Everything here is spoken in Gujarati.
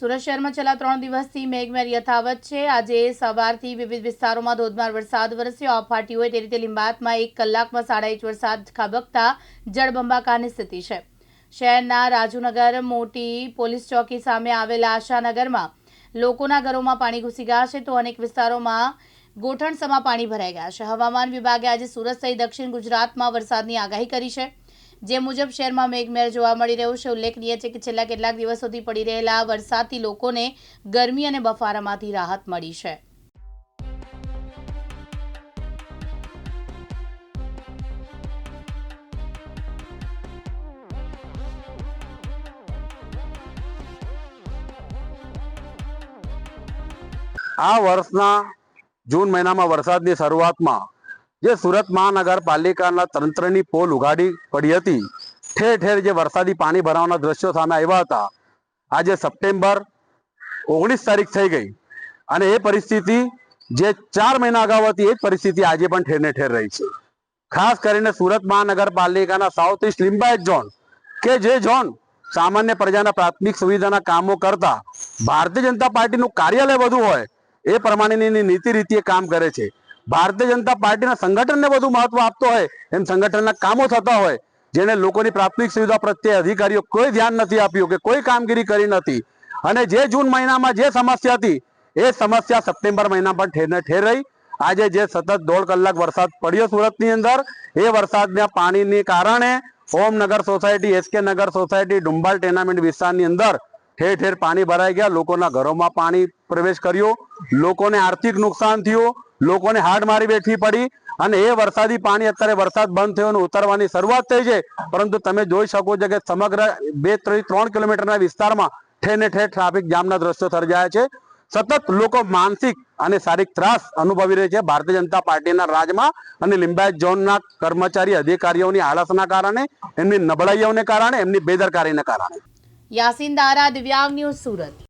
સુરત શહેરમાં છેલ્લા ત્રણ દિવસથી મેઘમહેર યથાવત છે. આજે સવારથી વિવિધ વિસ્તારોમાં ધોધમાર વરસાદ વરસ્યો. આ ફાટી હોય તે રીતે લિંબાતમાં એક કલાકમાં સાડા ઇંચ વરસાદ ખાબકતા જળબંબાકારની સ્થિતિ છે. શહેરના રાજુનગર મોટી પોલીસ ચોકી સામે આવેલા આશાનગરમાં લોકોના ઘરોમાં પાણી ઘૂસી ગયા છે તો અનેક વિસ્તારોમાં ગોઠણસમાં પાણી ભરાઈ ગયા છે. હવામાન વિભાગે આજે સુરત સહિત દક્ષિણ ગુજરાતમાં વરસાદની આગાહી કરી છે. જે મુજબ શહેરમાં મેઘમેર જોવા મળી રહ્યું છે. ઉલ્લેખનીય છે કે છેલ્લા કેટલાક દિવસોથી પડી રહેલા વરસાદથી લોકોને ગરમી અને બફારામાંથી રાહત મળી છે. આ વર્ષના જૂન મહિનામાં વરસાદની શરૂઆતમાં જે સુરત મહાનગરપાલિકાના તંત્રની પોલ ઉગાડી પડી હતી. ઠેર ઠેર જે વરસાદી પાણી ભરાવાના દ્રશ્યો સામે આવ્યા હતા. આજે સપ્ટેમ્બર ઓગણીસ તારીખ થઈ ગઈ અને એ પરિસ્થિતિ જે ચાર મહિના અગાઉ હતી, એ જ પરિસ્થિતિ આજે પણ ઠેરને ઠેર રહી છે. ખાસ કરીને સુરત મહાનગરપાલિકાના સાઉથ ઇસ્ટ લિંબાયત ઝોન કે જે ઝોન સામાન્ય પ્રજાના પ્રાથમિક સુવિધાના કામો કરતા ભારતીય જનતા પાર્ટીનું કાર્યાલય વધુ હોય, એ પ્રમાણેની નીતિ રીતિએ કામ કરે છે. ભારતીય જનતા પાર્ટીના સંગઠનને વધુ મહત્વ આપતો હોય, એમ સંગઠનના કામો થતા હોય, જેને લોકોની પ્રાથમિક સુવિધા પ્રત્યે અધિકારીઓ કોઈ ધ્યાન નથી આપ્યું કે કોઈ કામગીરી કરી નથી. અને જે જૂન મહિનામાં જે સમસ્યા હતી, એ સમસ્યા સપ્ટેમ્બર મહિના પણ ઠેરને ઠેર રહી. આજે જે સતત દોઢ કલાક વરસાદ પડ્યો સુરતની અંદર, એ વરસાદના પાણીને કારણે Omnagar society SK Nagar society, Dumbal tenement વિસ્તારની અંદર ઠેર ઠેર પાણી ભરાઈ ગયા. લોકોના ઘરોમાં પાણી પ્રવેશ કર્યો. લોકોને આર્થિક નુકસાન થયું. લોકોને હાડ મારી બેઠવી પડી અને એ વરસાદી પાણી અત્યારે વરસાદ બંધ થયો ઉતરવાની શરૂઆત થઈ છે. પરંતુ તમે જોઈ શકો છો કે સમગ્ર બે ત્રણ કિલોમીટરના વિસ્તારમાં ઠેરને ઠેર ટ્રાફિક જામના દ્રશ્યો સર્જાયા છે. સતત લોકો માનસિક અને શારીરિક ત્રાસ અનુભવી રહી છે ભારતીય જનતા પાર્ટીના રાજમાં અને લિંબાયત ઝોનના કર્મચારી અધિકારીઓની આળસના કારણે, એમની નબળાઈઓને કારણે, એમની બેદરકારીને કારણે. યાસીન દારા, દિવ્યાંગ ન્યૂઝ સુરત.